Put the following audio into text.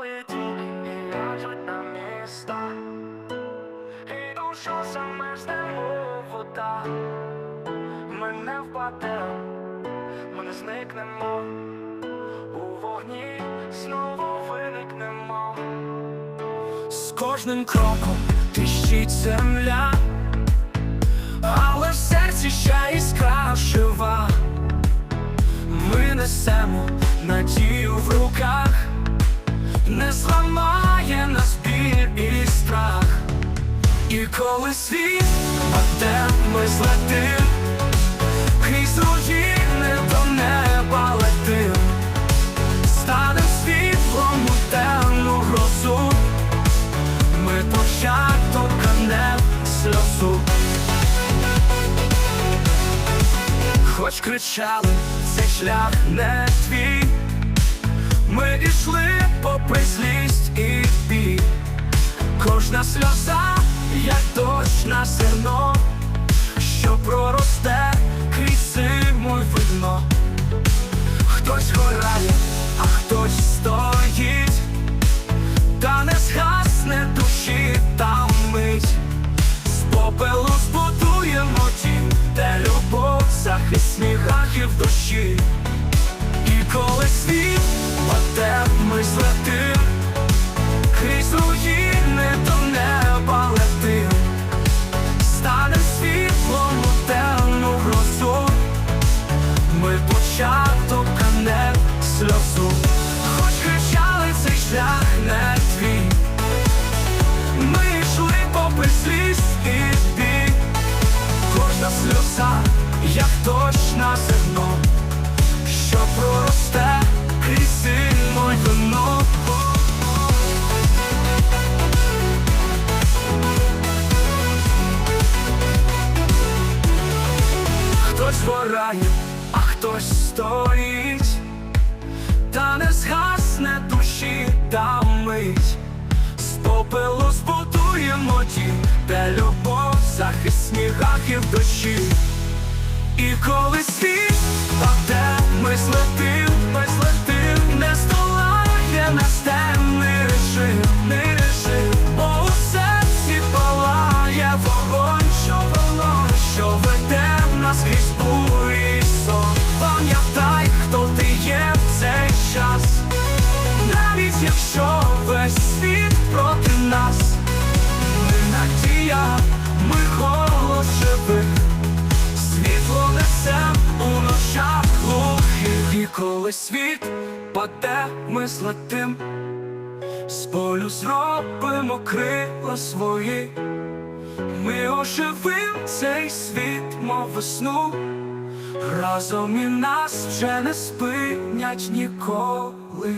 Тіні і ляжуть на міста. І душу саме ждемо вода. Ми не впадемо, ми не зникнемо. У вогні знову виникнемо. З кожним кроком тріщить земля Але в серці ще іскра жива. Ми несемо надію в руках, не зламає нас біль і страх. І коли світ паде, ми злетим, крізь руїни до неба летим, станем світлом у темну грозу, ми початок, а не сльозу. Хоч кричали, цей шлях не. Ми ішли попри злість і бій. Кожна сльоза, як дощ на зерно, що проросте крізь зиму й видно. Хтось горає, а хтось стоїть, та не згасне душі та мить. З попелу збудуємо дім, де любов, захист сміхах і в душі. Початок, а не сльозу. Хоч кричали цей шлях не твій. Ми йшли попри злість і бій Кожна сльоза, як дощ на зерно Що проросте крізь й вино Хтось а хтось стоїть Та не згасне душі та мить з попелу збудуємо дім, де любов, захист снігах і в дощі. І коли світ паде, ми злетим, ми злетим, не здолає нас темний режим, не режим, бо у серці палає вогонь, що вогонь, що веде в нас крізь нас, ми надія, ми голос світло несем у ночах глухих. І коли світ паде, ми злетим, з болю зробимо крила свої, ми оживим цей світ, мов весну. Разом і нас вже не спинять ніколи.